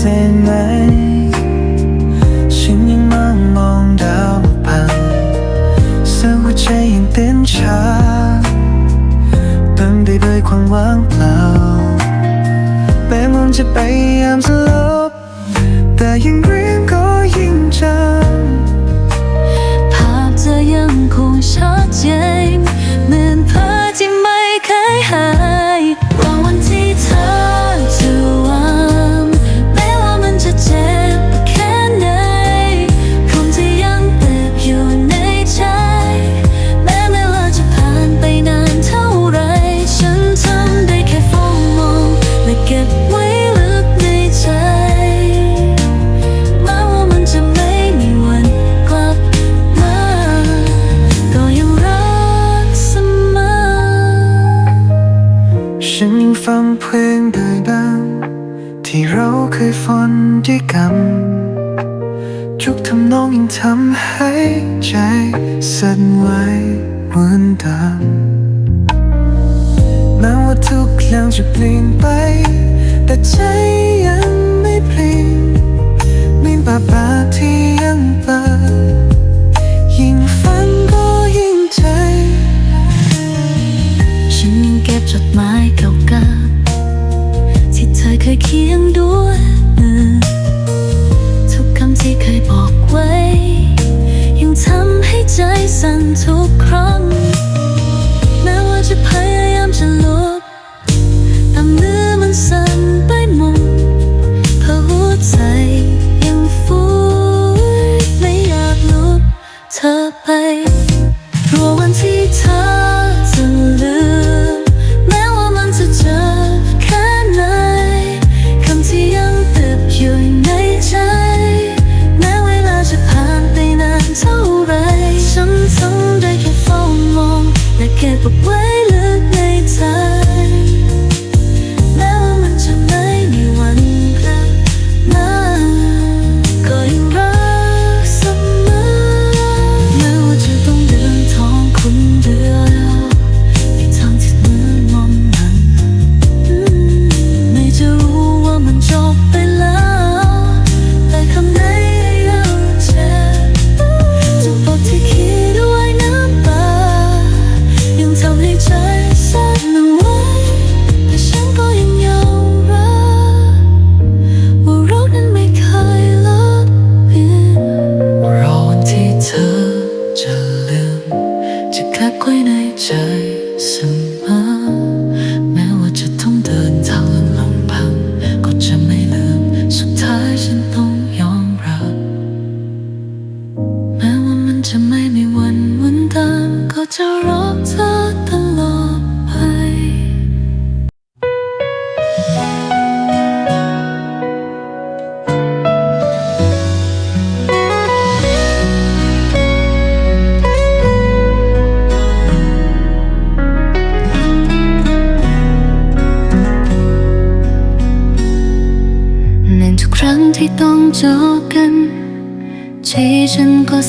ใส้ไหน ฉันไว้เหมือนเดิมแม้ว่าทุกอย่างจะเปลี่ยนไป แต่ใจยังไม่เปลี่ยนมีบาบาที่ยังเปิดยิ่งฟังก็ยิ่งใจฉันยังเก็บจดหมายเก่าๆที่เธอเคยเขียนด้วยทุกคำที่เคยบอกไว้ ทำให้ใจสั่นทุกครั้งแม้ว่าจะพยายาม Quay này trời sầm mơ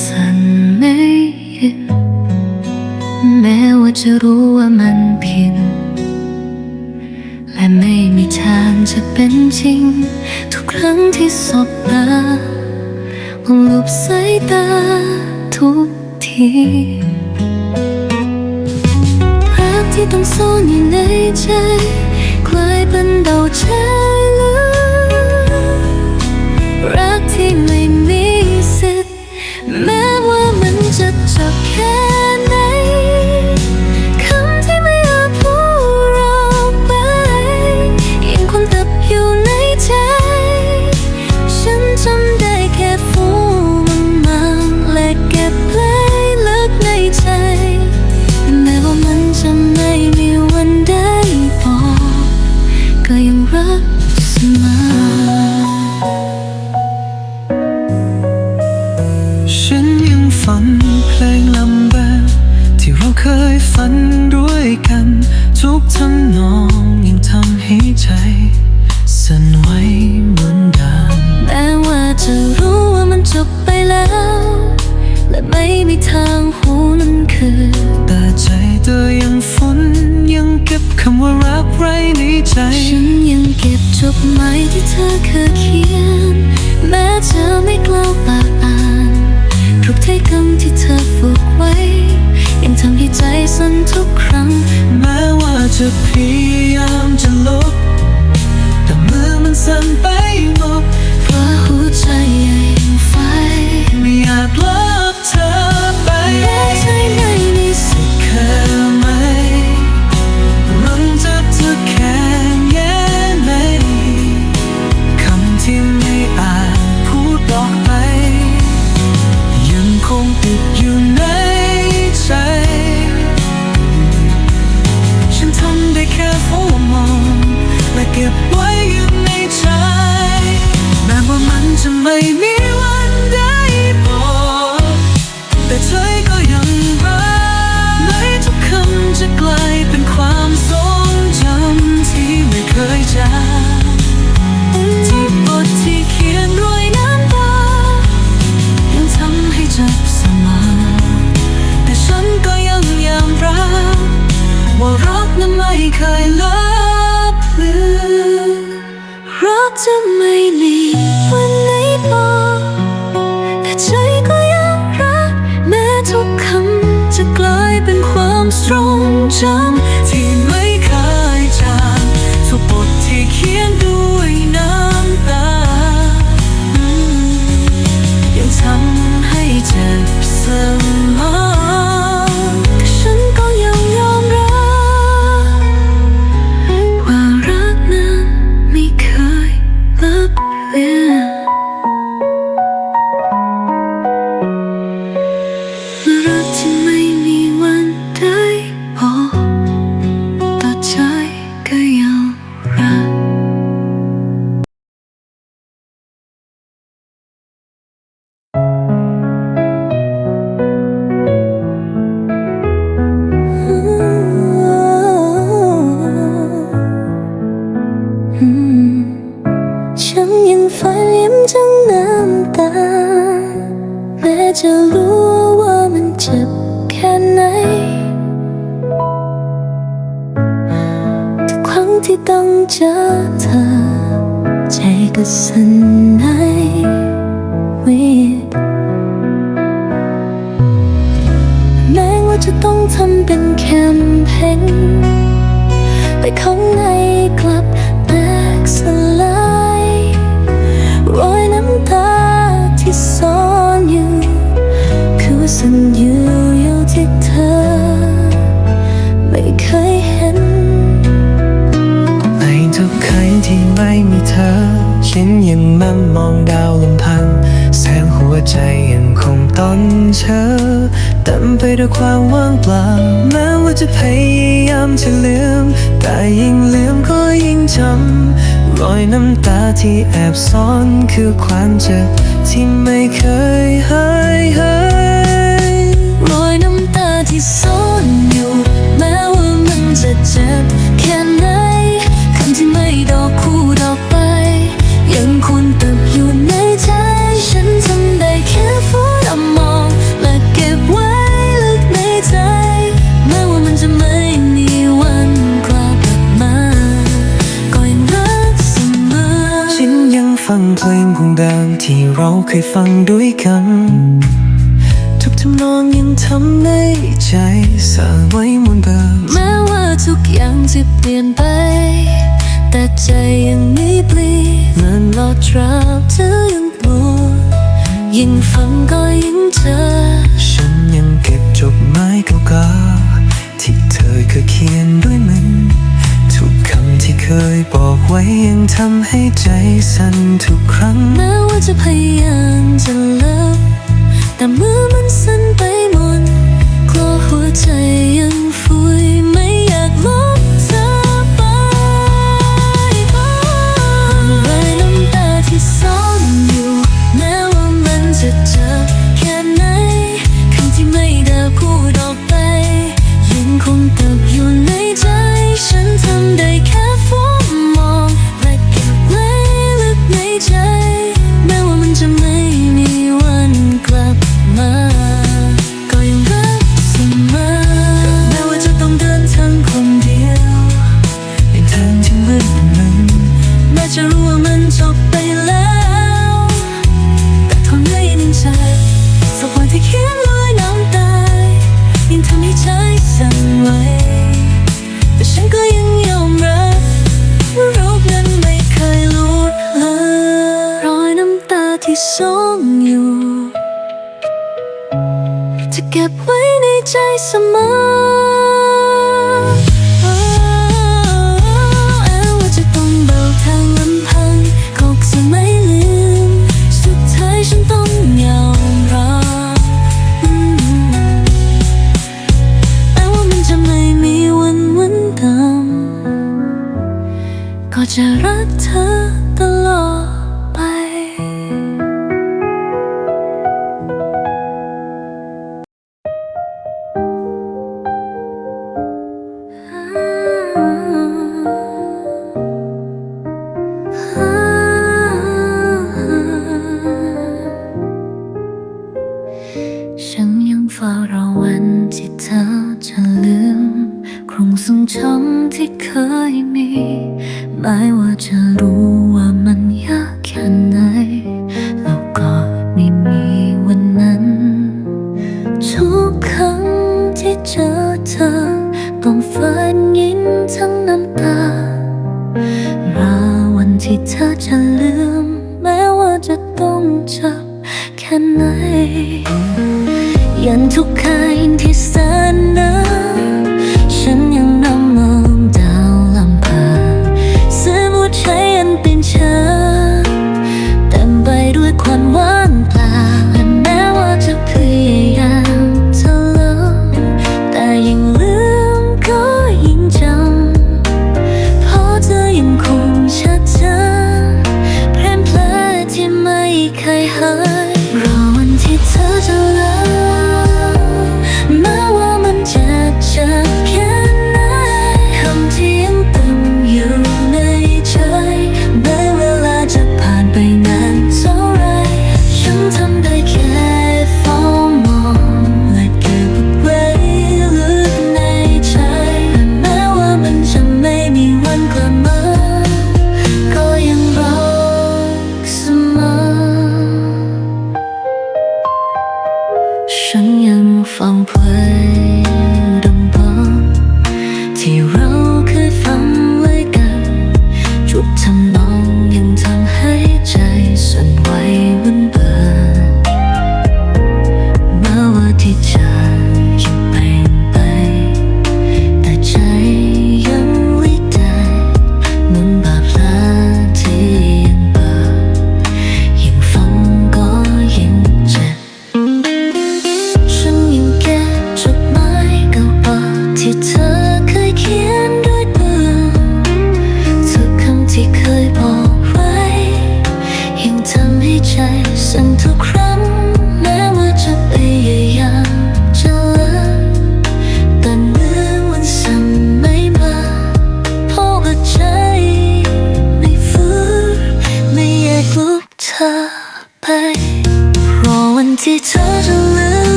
สั่นไม่หยุดแม้ว่าจะรู้ว่ามันผิด และไม่มีทางจะเป็นจริง ทุกครั้งที่สบตาลงลุบสายตาทุกทีรักที่ต้องซ่อนอยู่ในใจกลายเป็นเดาใจ จะพยายามจะลบแต่เมื่อมันสั่นไป เธอเต็มไปด้วยความว่างเปล่า แม้ว่าจะพยายามจะลืม แต่ยิ่งลืมก็ยิ่งจำรอยน้ำตาที่แอบซ่อนคือความเจ็บที่ไม่เคยหายหายรอยน้ำตาที่ซ่อนอยู่ แม้ว่ามันจะเจ็บ ที่เราเคยฟังด้วยกัน ทุกทำนองยังทำในใจสาไว้มุนเบอร์แม้ว่าทุกอย่างจะเปลี่ยนไป แต่ใจยังไม่เปลี่ยนมันลอดราบเธอยังปวดยิ่งฟังก็ยิ่งเจอ ฉันยังเก็บจบหมายเก่าๆที่เธอเคยเขียนด้วยมันทุกคำ เคยบอกไว้ยังทำให้ใจสั่นทุกครั้งแม้ว่าจะพยายามจะเลิกแต่เมื่อมันสั่นไปหมดกลัวหัวใจยัง 要为你摘什么 เธอจะลืม แม้ว่าจะต้องจับแค่ไหน ยันทุกคืนที่แสนนาน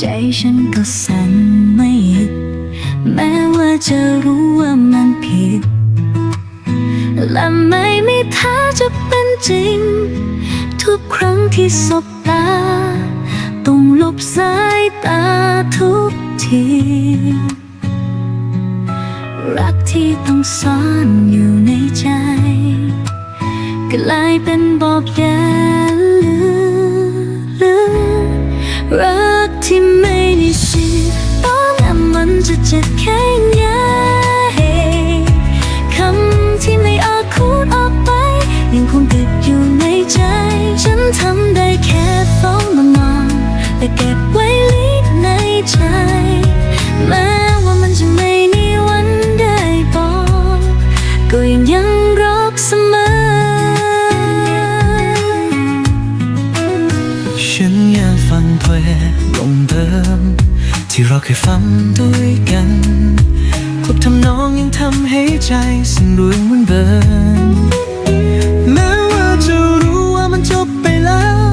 ใจฉันก็สั่นไม่หยุดแม้ว่าจะรู้ว่ามันผิด และไม่มีท่าจะเป็นจริง ทุกครั้งที่สบตา ต้องลบสายตาทุกที รักที่ต้องซ่อนอยู่ในใจ กลายเป็นบอบแย่ลือลือรัก ที่ไม่ได้ชื่อตอนนั้นมันจะเจ็บแค่ไหนคำที่ไม่อาจพูดออกไป ยังคงติดอยู่ในใจ ฉันทำได้ เคยฟังด้วยกันครบทำนองยังทำให้ใจสั่นรวยเหมือนเดิมแม้ว่าจะรู้ว่ามันจบไปแล้ว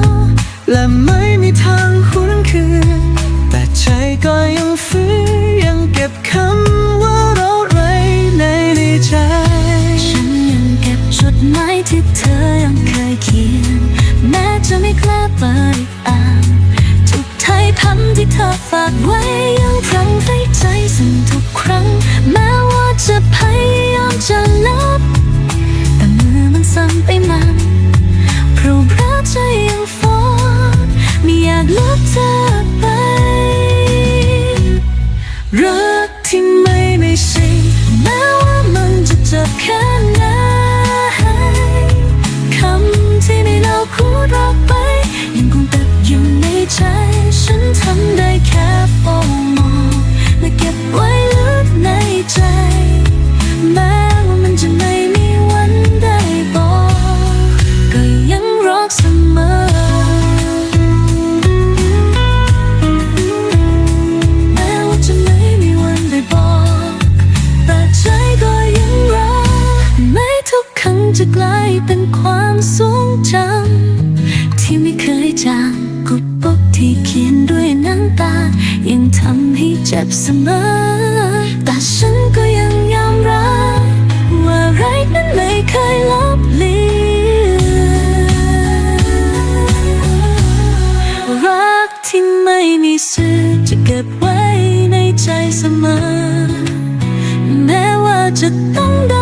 และไม่มีทางหวนคืน แต่ใจก็ยังฟื้นยังเก็บคำว่าเราไรในในใจ ฉันยังเก็บจดหมายที่เธอยังเคยเขียน แม้จะไม่กล้าเปิดอ่านทุกท้ายคำที่ เธอฝากไว้ยังพรังไฟใจสั่นทุกครั้ง แม้ว่าจะพยายามจะลบแต่มือมันสั่นไปมา จ็บเสมอ แต่ฉันก็ยังยอมรับว่าไรนั้นไม่เคยลบเลือนรักที่ไม่มีสื่อจะเก็บไว้ในใจเสมอ แม้ว่าจะต้องเดิ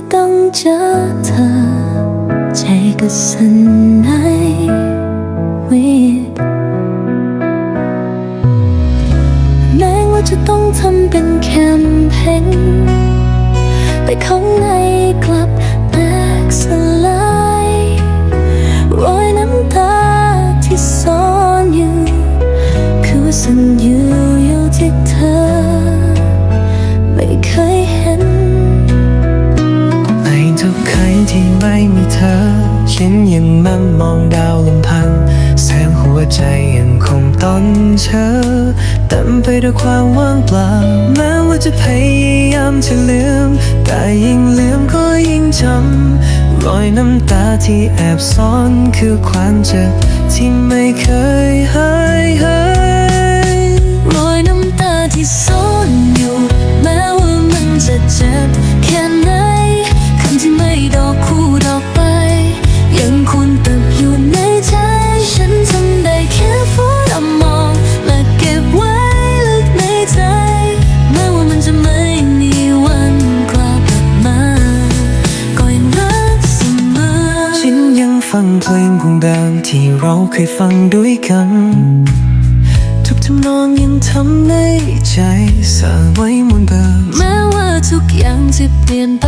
ที่ต้องเจอเธอ ใจก็สั่นไหววิบแม้ว่าจะต้องทำเป็นแคมเพญแต่ข้างในกลับแตกสลายรอยน้ำตาที่ซ่อนอยู่ คือว่าฉันอยู่อยู่ที่เธอ ไม่เคยเห็น ไม่มีเธอ ฉันยังมั่งมองดาวลำพัง แสงหัวใจยังคงต้นเชอเต็มไปด้วยความว่างเปล่า แม้ว่าจะพยายามจะลืม แต่ยิ่งลืมก็ยิ่งจำรอยน้ำตาที่แอบซ่อนคือความเจ็บที่ไม่เคยหาย เราเคยฟังด้วยกัน ทุกทำนองยังทำในใจสานไว้เหมือนเดิมแม้ว่าทุกอย่างจะเปลี่ยนไป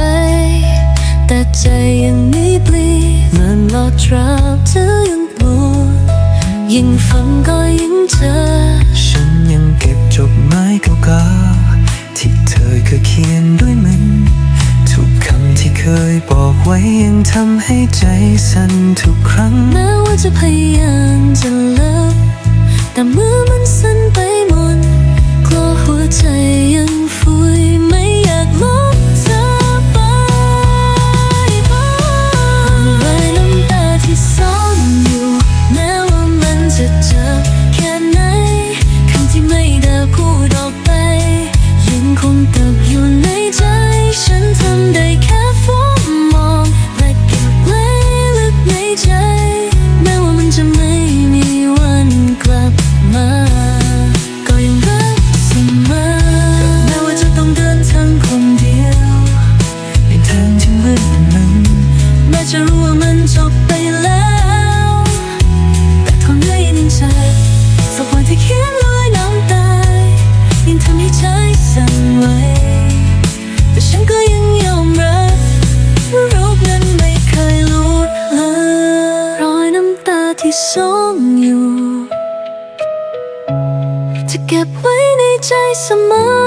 แต่แต่ใจยังไม่เปลี่ยนมันหลอดตราบเธอยังปวดยิ่งฟังก็ยิ่งเจอ ฉันยังเก็บจดหมายเก่าๆที่เธอเคยเขียนด้วยมัน ทุกคำที่เคยบอกไว้ยังทำให้ใจสั่นทุกครั้งแม้ว่าจะพยายามจะเลิกแต่มือมันสั่นไปหมดกลัวหัวใจยังฟุยไม่อยากลบ สองอยู่ จะเก็บไว้ในใจเสมอ